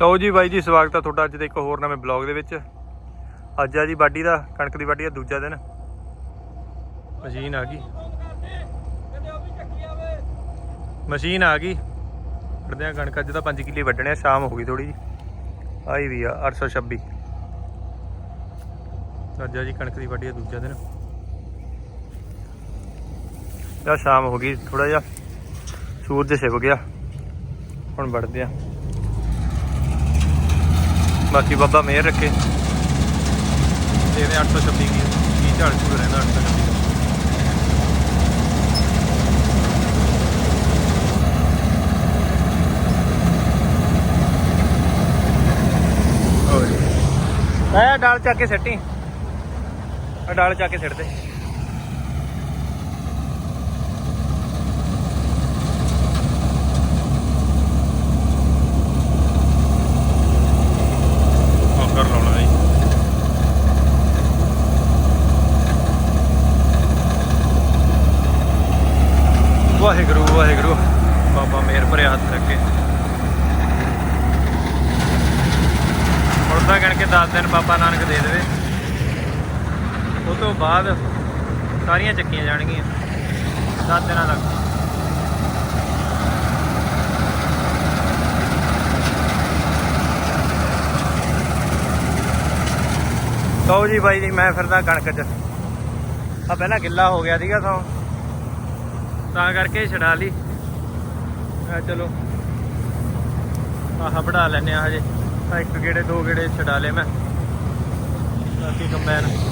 ਲਓ ਜੀ ਬਾਈ ਜੀ, ਸਵਾਗਤ ਆ ਤੁਹਾਡਾ ਅੱਜ ਦੇ ਇੱਕ ਹੋਰ ਨਵੇਂ ਬਲੌਗ ਦੇ ਵਿੱਚ। ਅੱਜ ਆ ਜੀ ਵਾਢੀ ਦਾ, ਕਣਕ ਦੀ ਵਾਢੀ ਦਾ ਦੂਜਾ ਦਿਨ। ਮਸ਼ੀਨ ਆ ਗਈ। ਮਸ਼ੀਨ ਆ ਗਈ। ਕੱਢਦੇ ਆ ਕਣਕ, ਅੱਜ ਤਾਂ 5 ਕਿੱਲੇ ਵੱਢਣੇ ਆ, ਸ਼ਾਮ ਹੋ ਗਈ ਥੋੜੀ ਜੀ ਆਈ ਵੀ ਆ 826 ਅੱਜ ਆ ਜੀ ਕਣਕ ਦੀ ਵਾਢੀ ਦਾ ਦੂਜਾ ਦਿਨ। ਤਾਂ ਸ਼ਾਮ ਹੋ ਗਈ ਥੋੜਾ ਜਿਹਾ। ਸੂਰਜ ਛਿਪ ਗਿਆ। ਹੁਣ ਵੜਦੇ ਆ। ਬਾਕੀ ਬਾਬਾ ਮਿਹਰ ਰੱਖੇ। ਇਹਦੇ 826 ਕੀ ਕੀ ਝਾੜ ਝੂੜ ਰਹਿੰਦਾ 826 ਦਾ। ਆਇਆ ਡਾਲ ਚੱਕ ਕੇ ਸਿੱਟੀ ਆ ਡਾਲ ਚੱਕ ਕੇ ਸਿੱਟ ਦੇ ਕਰ ਲਾਉਣਾ ਜੀ ਵਾਹਿਗੁਰੂ ਵਾਹਿਗੁਰੂ ਬਾਬਾ ਮੇਰ ਭਰਿਆ ਹੱਥ ਰੱਖੇ ਹੁਣ ਤਾਂ ਕਹਿਣ ਕੇ 10 ਦਿਨ ਬਾਬਾ ਨਾਨਕ ਦੇ ਦੇਵੇ ਉਹ ਤੋਂ ਬਾਅਦ ਸਾਰੀਆਂ ਚੱਕੀਆਂ ਜਾਣਗੀਆਂ। 10 ਦਿਨਾਂ ਤੱਕ। ਕਹੋ ਜੀ ਬਾਈ ਜੀ, ਮੈਂ ਫਿਰਦਾ ਕਣਕ 'ਚ। ਆ ਪਹਿਲਾਂ ਗਿੱਲਾ ਹੋ ਗਿਆ ਸੀਗਾ ਤਾਂ ਤਾਂ ਕਰਕੇ ਛਡਾ ਲਈ। ਮੈਂ ਚਲੋ, ਆਹ ਵੜਾ ਲੈਨੇ ਆ ਹਜੇ। ਆਹ ਇੱਕ ਗੇੜੇ, ਦੋ ਗੇੜੇ ਛਡਾ ਲਏ ਮੈਂ। ਬਾਕੀ ਕੰਬਾਈਨ।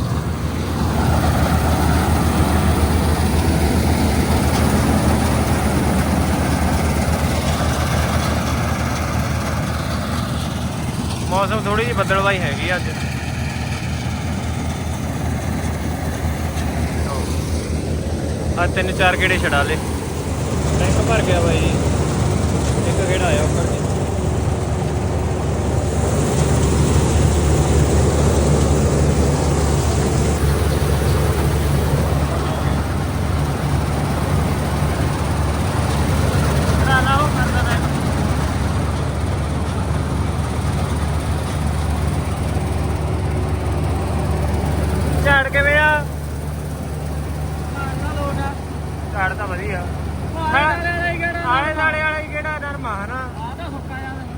ਮੌਸਮ ਥੋੜੀ ਜਿਹੀ ਬੱਦਲਵਾਈ ਹੈਗੀ ਆ ਅੱਜ। ਆ ਤਿੰਨ ਚਾਰ ਗੇੜੇ ਛਡਾ ਲੇ ਟੈਂਕ ਭਰ ਗਿਆ ਬਾਈ ਇੱਕ ਗੇੜਾ ਆਇਆ ਉੱਪਰ ਜੀ ਝਾੜ ਕਿਵੇਂ ਆ ਝਾੜ ਤਾਂ ਵਧੀਆ ਆਲੇ ਨਾਲੇ ਵਾਲਾ ਹੀ ਕਿਹੜਾ ਨਰਮਾ ਹਨਾ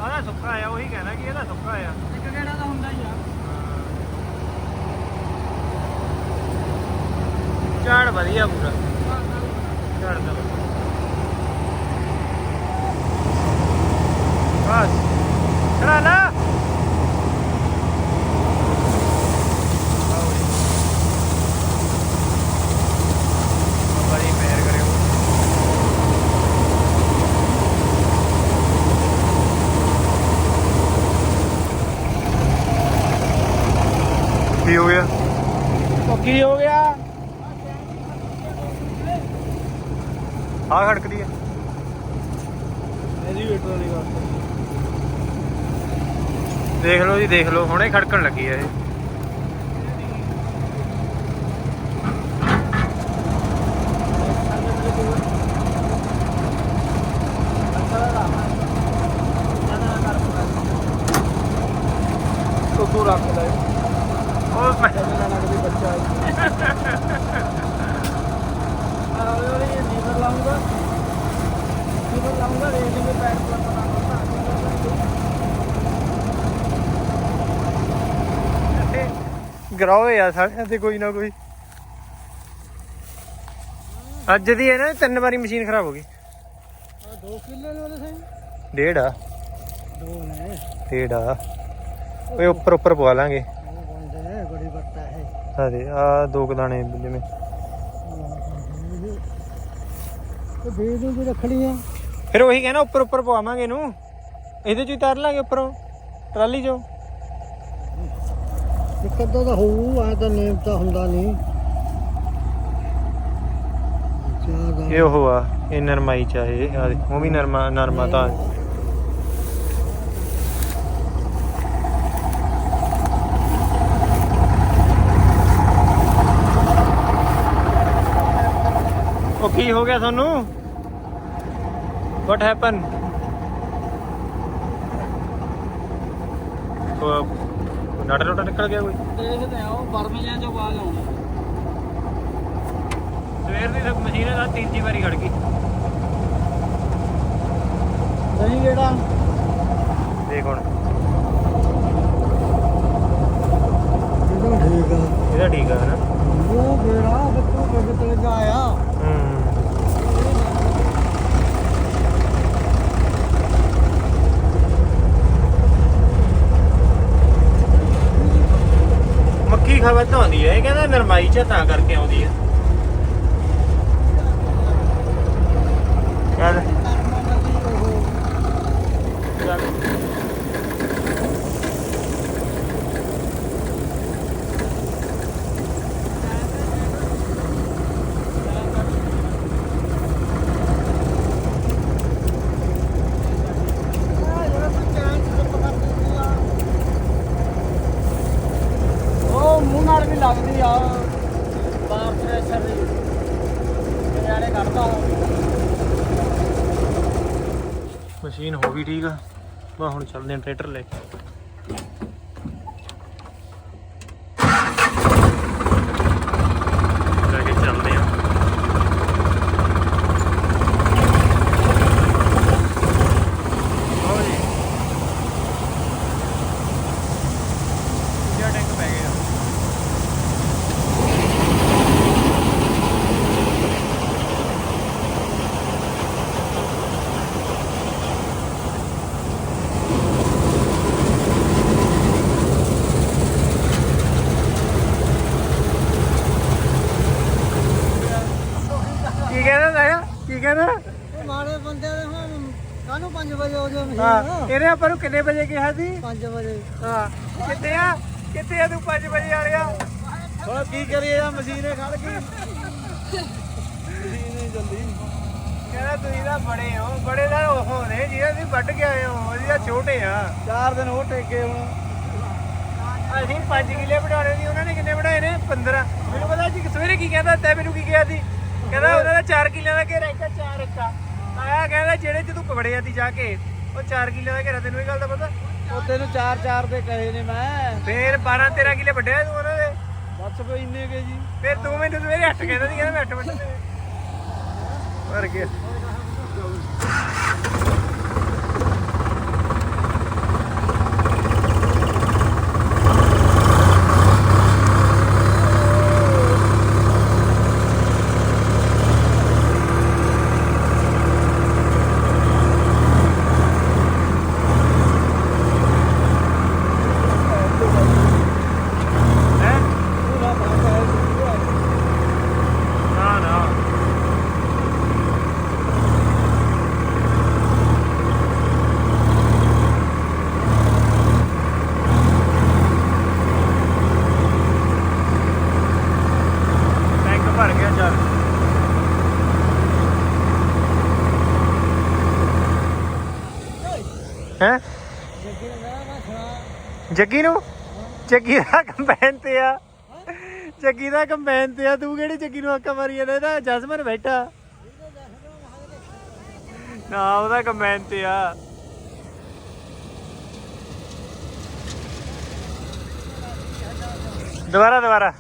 ਆਦਾ ਸੁੱਕਾ ਆ ਉਹੀ ਕਹਿਣਾ ਕਿ ਇਹਦਾ ਸੁੱਕਾ ਆ ਝਾੜ ਵਧੀਆ ਪੂਰਾ ਝਾੜ ਤਾਂ ਵਧੀਆ। ਬਸ ਕਰਾ ਲਾ ਆਓ ਜੀ। ਬਾਬਾ ਜੀ ਮਿਹਰ ਕਰਿਓ ਕੀ ਹੋ ਗਿਆ ਕੀ ਹੋ ਗਿਆ ਆ ਖੜਕਦੀ ਆ ਵਾਲੀ ਗੱਲ ਦੇਖ ਲਓ ਜੀ ਦੇਖ ਲਓ। ਹੁਣੇ ਖੜਕਣ ਲੱਗੀ ਆ ਇਹ। ਤੂੰ ਰੱਖ ਲੈ। ਉਹ ਮੈਂ- ਅਗਲੀ ਬੱਚਾ ਆ ਉਹ ਇਹ ਲਾਉਂਗਾ ਲਾਉਂਗਾ ਰੇਸ ਦੇ ਪੈਰ ਪਰ ਪਤਾ ਗਰਾਵੇ ਆ ਸਾਰਿਆਂ ਤੇ ਕੋਈ ਨਾ ਕੋਈ। ਅੱਜ ਦੀ ਹੈ ਨਾ ਤਿੰਨ ਵਾਰੀ ਮਸ਼ੀਨ ਖਰਾਬ ਹੋ ਗਈ। ਆ 2 ਕਿਲੋ ਨੇ ਵਾਲੇ ਸਹੀ। ਡੇਢ ਆ। ਦੋ ਨੇ। ਡੇਢ ਆ। ਓਏ ਉੱਪਰ ਉੱਪਰ ਪਵਾ ਲਾਂਗੇ। ਬੜੀ ਹੈ ਸਾਰੇ ਆ ਦੋ ਕੁ ਦਾਣੇ ਜਿਵੇਂ। ਤੇ ਬੀਜ ਨੂੰ ਵੀ ਰੱਖਣੀ ਆ। ਫਿਰ ਉਹੀ ਕਹਿਣਾ ਉੱਪਰ ਉੱਪਰ ਪਵਾਵਾਂਗੇ ਇਹਨੂੰ। ਇਹਦੇ ਚੋਂ ਹੀ ਤਾਰ ਲਾਂਗੇ ਉੱਪਰੋਂ। ਟਰਾਲੀ ਚੋਂ। ਇੱਕ ਅੱਧਾ ਤਾਂ ਹੋਊ ਆ ਤਾਂ ਨੇਮ ਤਾਂ ਹੁੰਦਾ ਨਹੀਂ। ਇਹ ਉਹ ਆ, ਇਹ ਨਰਮਾਈ ਚਾਹੇ ਆ ਉਹ ਵੀ ਨਰਮਾ ਨਰਮਾ ਤਾਂ। ਉਹ ਕੀ ਹੋ ਗਿਆ ਤੁਹਾਨੂੰ? ਵਾਟ ਹੈਪਨ ਨਾੜਾ ਨੋਟਾ ਨਿਕਲ ਗਿਆ ਕੋਈ? ਦੇਖਦੇ ਆ ਉਹ ਬਰਮੀਆਂ ਚੋਂ ਆਵਾਜ਼ ਆਉਂਦੀ ਸਵੇਰ ਦੀ ਤਾਂ ਮਸ਼ੀਨ ਦਾ ਤੀਜੀ ਵਾਰੀ ਖੜ ਗਈ। ਨਹੀਂ ਜਿਹੜਾ ਦੇਖ ਹੁਣ। ਇਹਦਾ ਠੀਕ ਆ। ਇਹਦਾ ਠੀਕ ਆ ਹਨਾ ਉਹ ਬੇੜਾ ਬੱਤੂ ਕਿੱਥੇ ਚਲੇ ਗਿਆ ਆਇਆ। ਹੂੰ ਮੱਕੀ ਖਬਰ ਤਾਂ ਆਉਂਦੀ ਹੈ ਇਹ ਕਹਿੰਦਾ ਨਰਮਾਈ ਚ ਤਾਂ ਕਰਕੇ ਆਉਂਦੀ ਆ ਚੱਲ ਚੱਲ ਉਹ ਮੂੰਹ ਨਾਲ ਵੀ ਲੱਗਦੀ ਆ ਬਾਹਰ ਪ੍ਰੈਸ਼ਰ ਦੀ ਨਿਆਣੇ ਕੱਢਦਾ ਮਸ਼ੀਨ ਹੋ ਗਈ ਠੀਕ ਆ। ਬਾ ਹੁਣ ਚੱਲਦੇ ਆ ਟਰੈਕਟਰ ਲੈ ਕੇ ਲੈ ਕੇ ਚੱਲਦੇ ਆ ਲਓ ਜੀ ਦੂਜਾ ਟੈਂਕ ਪੈ ਗਿਆ ਕੀ ਕਹਿੰਦਾ ਤਾਇਆ ਕੀ ਕਹਿੰਦਾ? ਉਹ ਮਾੜੇ ਬੰਦੇ ਦੇ ਹੁਣ ਕਾਹਨੂੰ 5 ਵਜੇ ਹੋ ਜਾਓ ਹਾਂ ਮਸ਼ੀਨ ਇਹਨੇ ਆਪਾਂ ਨੂੰ ਕਿੰਨੇ ਵਜੇ ਕਿਹਾ ਸੀ? 5 ਵਜੇ। ਹਾਂ ਕਿੱਥੇ ਆ? ਕਿੱਥੇ ਆ ਤੂੰ 5 ਵਜੇ ਆ ਰਿਹਾ ਹੁਣ ਕੀ ਕਰੀਏ ਆ ਮਸ਼ੀਨੇ ਖੜ ਗਈ। ਮਸ਼ੀਨ ਨਹੀਂ ਚੱਲਦੀ ਕਹਿੰਦਾ ਤੁਸੀਂ ਤਾਂ ਬੜੇ ਹੋ ਬੜੇ ਦਾ ਉਹ ਨੇ ਜਿਹਨਾਂ ਤੁਸੀਂ ਵੱਢ ਕੇ ਆਏ ਹੋ ਅਸੀਂ ਤਾਂ ਛੋਟੇ ਆ। ਚਾਰ ਦਿਨ ਉਹ ਟੇਕੇ ਹੁਣ। ਅਸੀਂ 5 ਕਿੱਲੇ ਵਢਾਉਣੇ ਸੀ ਉਹਨਾਂ ਨੇ ਕਿੰਨੇ ਵਢਾਏ ਨੇ? 15 ਮੈਨੂੰ ਪਤਾ ਜੀ ਸਵੇਰੇ ਕੀ ਕਹਿੰਦਾ ਤੈ ਮੈਨੂੰ ਕੀ ਕਿਹਾ ਸੀ? ਕਹਿੰਦਾ ਉਹਨਾਂ ਦਾ 4 ਕਿੱਲਿਆਂ ਦਾ ਘੇਰਾ ਇੱਕ 4 ਇੱਕਾ ਆਇਆ ਕਹਿੰਦਾ ਜਿਹੜੇ ਚ ਤੂੰ ਵੜਿਆ ਸੀ ਜਾ ਕੇ ਉਹ 4 ਕਿੱਲਿਆਂ ਦਾ ਘੇਰਾ ਤੈਨੂੰ ਇਹ ਗੱਲ ਦਾ ਪਤਾ? ਉਹ ਤੈਨੂੰ ਚਾਰ ਚਾਰ ਦੇ ਕਹੇ ਨੇ ਮੈਂ। ਫੇਰ 12 13 ਕਿੱਲੇ ਵੱਢਿਆ ਤੂੰ ਉਹਨਾਂ ਦੇ। ਬਸ ਕੋਈ ਇੰਨੇ ਕੇ ਜੀ। ਫੇਰ ਤੂੰ ਮੈਨੂੰ ਸਵੇਰੇ 8 ਕਹਿੰਦਾ ਸੀ ਕਹਿੰਦਾ ਮੈਂ 8 ਵੱਢਣੇ ਮਰ ਗਿਆ ਹੈ ਪੂਰਾ ਬਾਬਾ ਹੈ ਨਾ ਨਾ ਟੈਂਕ ਭਰ ਗਿਆ ਚੱਲ ਹੈ? ਜੱਗੀ ਨੇ ਜੱਗੀ ਦਾ ਕੰਪੈਨ ਤੇ ਆ। ਜੱਗੀ ਦਾ ਕੰਪੈਨ ਤੇ ਆ। ਤੂੰ ਕਿਹੜੀ ਜੱਗੀ ਨੂੰ ਆਕਾ ਮਾਰੀ ਜਾਂਦਾ? ਇਹਦਾ ਜਸਮਨ ਬੈਠਾ। ਨਾ ਉਹਦਾ ਕੰਪੈਨ ਤੇ ਆ। ਦੁਬਾਰਾ ਦੁਬਾਰਾ।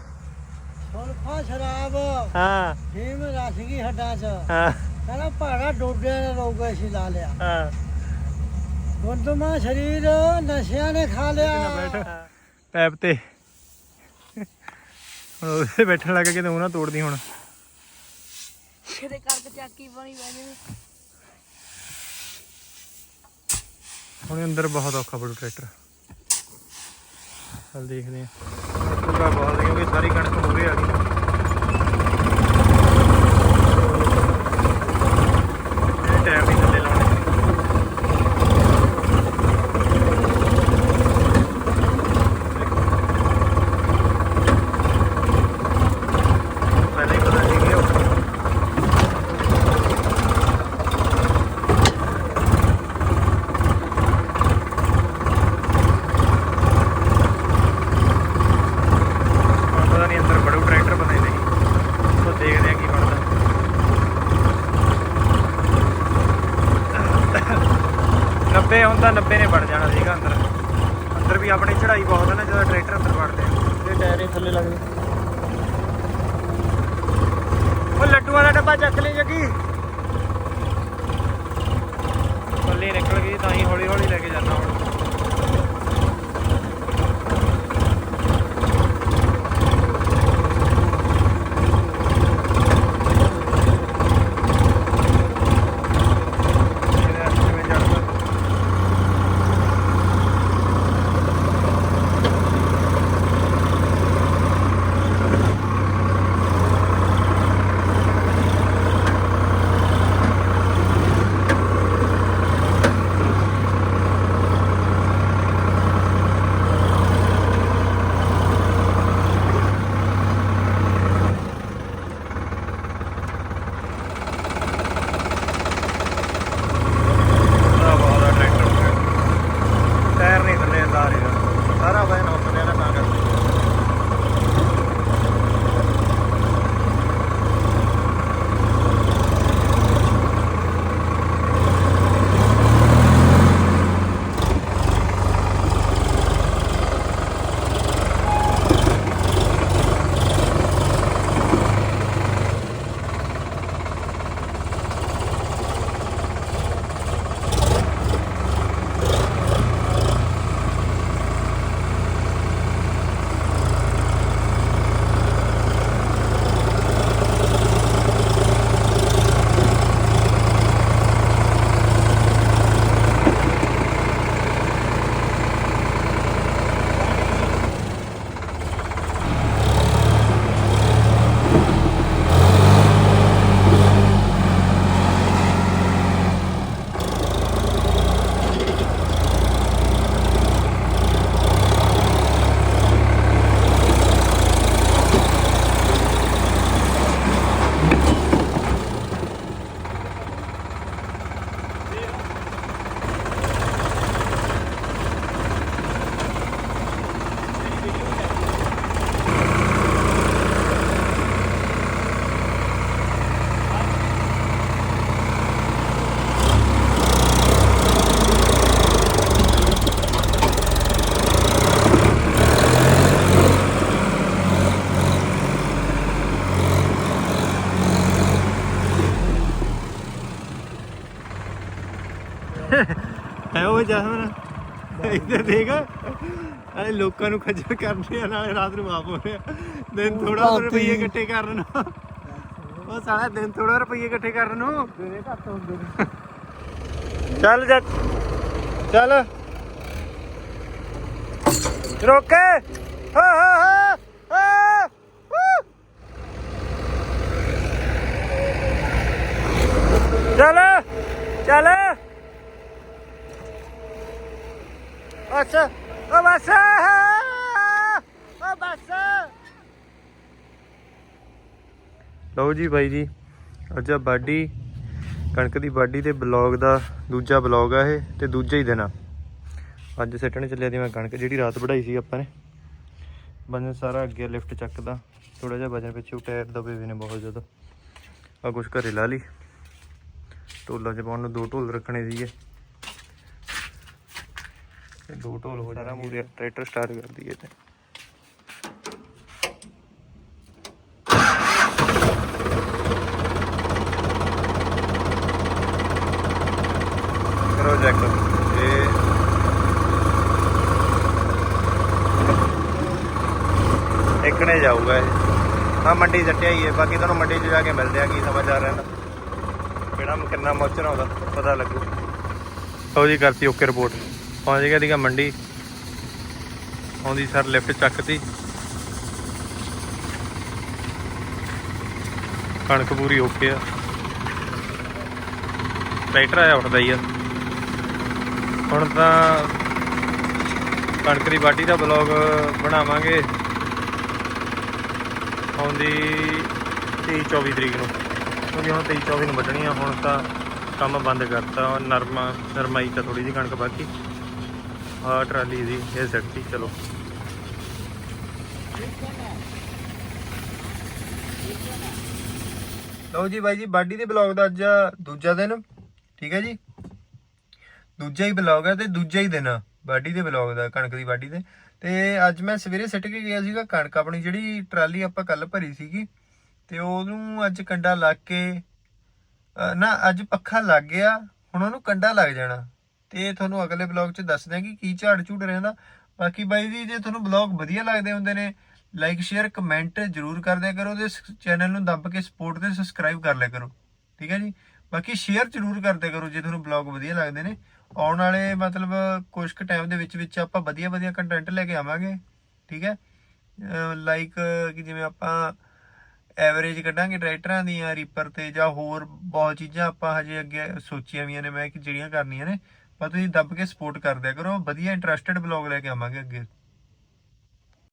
ਸੁਲਫਾ ਸ਼ਰਾਬ। ਹਾਂ। ਫੀਮ ਰਸ ਗਈ ਹੱਡਾਂ 'ਚ। ਹਾਂ। ਕਹਿੰਦਾ ਭਾੜਾ ਡੋਡਿਆਂ ਨੇ ਰੋਗਾ ਲਾ ਲਿਆ। ਹਾਂ। ਗੁੰਦਮਾ ਸਰੀਰ ਨਸ਼ਿਆਂ ਨੇ ਖਾ ਲਿਆ। ਪੈਪ ਤੇ। ਹੁਣ ਉਹਦੇ ਬੈਠਣ ਲੱਗ ਕੇ ਤੇ ਉਹਨਾਂ ਤੋੜਦੀ ਹੁਣ। ਕਿਤੇ ਕਰਕੇ ਚੱਕੀ ਪਾਣੀ ਪੈ ਜਾਵੇ ਹੁਣ ਅੰਦਰ ਬਹੁਤ ਔਖਾ ਬੜੂ ਟਰੈਕਟਰ। ਚੱਲ ਦੇਖਦੇ ਆ ਪੂਰਾ ਬਹੁਤ ਕਿਉਂਕਿ ਸਾਰੀ ਕਣਕ ਮੂਰੇ ਆ ਗਈ ਇਹ ਟਾਇਰ ਨਹੀਂ ਥੱਲੇ ਲਾਉਣੇ ਪਹਿਲਾਂ ਹੀ ਪਤਾ ਸੀ ਕਿ ਉਹ ਹੁਣ ਪਤਾ ਨਹੀਂ ਅੰਦਰ ਬੜੂ ਟਰੈਕਟਰ ਬਣੇ ਨਹੀਂ ਉਹ ਦੇਖਦੇ ਆ ਕੀ ਬਣਦਾ 90 ਹੁੰਦਾ 90 ਨੇ ਵੜ ਜਾਣਾ ਸੀਗਾ ਅੰਦਰ। ਅੰਦਰ ਵੀ ਆਪਣੀ ਚੜਾਈ ਬਹੁਤ ਹੈ ਨਾ ਜਦੋਂ ਟਰੈਕਟਰ ਅੰਦਰ ਵੜਦੇ ਆ। ਇਹ ਟਾਇਰ ਹੀ ਥੱਲੇ ਲੱਗਦੇ ਉਹ ਲੱਡੂਆਂ ਦਾ ਡੱਬਾ ਚੱਕ ਲਈ ਜੱਗੀ। ਪੱਲੀ ਨਿਕਲ ਗਈ ਤਾਂ ਹੀ ਹੌਲੀ ਹੌਲੀ ਲੈ ਕੇ ਜਾਂਦਾ ਹੁਣ। ਇੱਧਰ ਦੇਖ। ਨਾਲੇ ਲੋਕਾਂ ਨੂੰ ਖੱਜਲ ਕਰਦੇ ਆ ਨਾਲੇ ਰਾਤ ਨੂੰ ਆਪ ਹੋ ਰਿਹਾ ਦਿਨ ਥੋੜਾ ਰੁਪਈਏ ਇਕੱਠੇ ਕਰਨ। ਉਹ ਸਾਲਾ ਦਿਨ ਥੋੜਾ ਰੁਪਈਏ ਇਕੱਠੇ ਕਰਨ ਨੂੰ। ਮੇਰੇ ਘੱਟ ਹੁੰਦੇ ਨੇ। ਚੱਲ ਜਾ ਚੱਲ। ਰੋਕੇ। ਹਾ ਹਾ ਹੂ। ਚੱਲ ਚੱਲ। ਅੱਛਾ ਓ ਬਸ ਓ ਬਸ। ਲਓ ਜੀ ਬਾਈ ਜੀ, ਅੱਜ ਆ ਬਾਡੀ, ਕਣਕ ਦੀ ਬਾਡੀ ਤੇ ਬਲੌਗ ਦਾ ਦੂਜਾ ਬਲੌਗ ਆ ਇਹ ਤੇ ਦੂਜਾ ਹੀ ਦਿਨ ਆ। ਅੱਜ ਸਿੱਟਣ ਚੱਲਿਆ ਦੀ ਮੈਂ ਕਣਕ, ਜਿਹੜੀ ਰਾਤ ਵਢਾਈ ਸੀ ਆਪਾਂ ਨੇ। ਵਜਨ ਸਾਰਾ ਅੱਗੇ ਲਿਫਟ ਚੱਕਦਾ ਥੋੜਾ ਜਿਹਾ ਵਜਨ ਪਿੱਛੇ ਟਾਇਰ ਦਬੇ ਵੀ ਨੇ ਬਹੁਤ ਜ਼ਿਆਦਾ। ਆ ਕੁਛ ਘਰੇ ਲਾ ਲਈ। ਢੋਲਾਂ ਚ ਪਾਉਣ ਨੂੰ ਦੋ ਢੋਲ ਰੱਖਣੇ ਸੀਗੇ। ਤੇ ਦੋ ਢੋਲ ਹੋ ਜਾਣਾ ਮੂਰੇ ਟਰੈਕਟਰ ਸਟਾਰਟ ਕਰ ਦਈਏ ਤੇ। ਕਰੋ ਚੈੱਕ ਇਹ ਇੱਕਣੇ ਜਾਊਗਾ ਇਹ। ਹਾਂ ਮੰਡੀ ਜੱਟਿਆ ਹੀ ਹੈ। ਬਾਕੀ ਤੁਹਾਨੂੰ ਮੰਡੀ 'ਚ ਜਾ ਕੇ ਮਿਲਦੇ ਆ, ਕੀ ਸਮਾਚਾਰ ਰਹਿੰਦਾ। ਕਿਹੜਾ ਕਿੰਨਾ ਮੌਚਰ ਆਉਂਦਾ, ਪਤਾ ਲੱਗੂ। ਲਓ ਜੀ, ਕਰਤੀ ਓਕੇ ਰਿਪੋਰਟ ਪਹੁੰਚ ਗਿਆ ਦੀਗਾ ਮੰਡੀ। ਆਉਂਦੀ ਸਰ ਲਿਫਟ ਚੱਕਤੀ। ਕਣਕ ਪੂਰੀ ਓਕੇ ਆ। ਟਰੈਕਟਰ ਆਇਆ ਉੱਠਦਾ ਹੀ ਆ। ਹੁਣ ਤਾਂ ਕਣਕ ਦੀ ਬਾਟੀ ਦਾ ਬਲੌਗ ਬਣਾਵਾਂਗੇ। ਆਉਂਦੀ 23 24 ਤਰੀਕ ਨੂੰ। ਕਿਉਂਕਿ ਹੁਣ 23 24 ਨੂੰ ਵੱਢਣੀ ਆ, ਹੁਣ ਤਾਂ ਕੰਮ ਬੰਦ ਕਰਤਾ। ਨਰਮਾ ਨਰਮਾਈ ਤਾਂ ਥੋੜੀ ਜਿਹੀ ਕਣਕ ਬਾਕੀ। ਆ ਟਰਾਲੀ ਦੀ, ਇਹ ਸੱਟੀ ਚਲੋ। ਲਓ ਜੀ ਬਾਈ ਜੀ, ਬਾਡੀ ਦੇ ਬਲੌਗ ਦਾ ਅੱਜ ਦੂਜਾ ਦਿਨ, ਠੀਕ ਹੈ ਜੀ? ਦੂਜਾ ਹੀ ਬਲੌਗ ਹੈ ਤੇ ਦੂਜਾ ਹੀ ਦਿਨ ਆ ਦੇ ਬਲੌਗ ਦਾ, ਕਣਕ ਦੀ ਵਾਢੀ ਦੇ। ਤੇ ਅੱਜ ਮੈਂ ਸਵੇਰੇ ਸਿੱਟ ਕੇ ਗਿਆ ਸੀਗਾ ਕਣਕ, ਆਪਣੀ ਜਿਹੜੀ ਟਰਾਲੀ ਆਪਾਂ ਕੱਲ ਭਰੀ ਸੀਗੀ। ਤੇ ਉਹਨੂੰ ਅੱਜ ਕੰਡਾ ਲੱਗ ਕੇ ਨਾ, ਅੱਜ ਪੱਖਾ ਲੱਗ ਗਿਆ, ਹੁਣ ਉਹਨੂੰ ਕੰਡਾ ਲੱਗ ਜਾਣਾ। ਤੇ ਤੁਹਾਨੂੰ ਅਗਲੇ ਬਲੌਗ 'ਚ ਦੱਸ ਦਿਆਂਗੇ ਕੀ ਝਾੜ ਝੂੜ ਰਹਿੰਦਾ ਬਾਕੀ ਬਾਈ ਜੀ, ਜੇ ਤੁਹਾਨੂੰ ਬਲੌਗ ਵਧੀਆ ਲੱਗਦੇ ਹੁੰਦੇ ਨੇ ਲਾਈਕ ਸ਼ੇਅਰ ਕਮੈਂਟ ਜਰੂਰ ਕਰ ਦਿਆ ਕਰੋ ਤੇ ਚੈਨਲ ਨੂੰ ਦੱਬ ਕੇ ਸਪੋਰਟ ਤੇ ਸਬਸਕ੍ਰਾਈਬ ਕਰ ਲਿਆ ਕਰੋ। ਠੀਕ ਹੈ ਜੀ? ਬਾਕੀ ਸ਼ੇਅਰ ਜਰੂਰ ਕਰਦੇ ਕਰੋ ਜੇ ਤੁਹਾਨੂੰ ਬਲੌਗ ਵਧੀਆ ਲੱਗਦੇ ਨੇ। ਆਉਣ ਵਾਲੇ ਮਤਲਬ ਕੁਝ ਕੁ ਟਾਈਮ ਦੇ ਵਿੱਚ ਵਿੱਚ ਆਪਾਂ ਵਧੀਆ ਵਧੀਆ ਕੰਟੈਂਟ ਲੈ ਕੇ ਆਵਾਂਗੇ। ਠੀਕ ਹੈ? ਲਾਈਕ ਕਿ ਜਿਵੇਂ ਆਪਾਂ ਐਵਰੇਜ ਕੱਢਾਂਗੇ ਟਰੈਕਟਰਾਂ ਦੀਆਂ ਰੀਪਰ ਤੇ ਜਾਂ ਹੋਰ ਬਹੁਤ ਚੀਜ਼ਾਂ ਆਪਾਂ ਹਜੇ ਅੱਗੇ ਸੋਚੀਆਂ ਵੀਆਂ ਨੇ, ਮੈਂ ਕਿ ਜਿਹੜੀਆਂ ਕਰਨੀਆਂ ਨੇ। ਪਰ ਤੁਸੀਂ ਦੱਬ ਕੇ ਸਪੋਰਟ ਕਰ ਦਿਆ ਕਰੋ, ਵਧੀਆ ਇੰਟਰਸਟਿਡ ਬਲੌਗ ਲੈ ਕੇ ਆਵਾਂਗੇ ਅੱਗੇ।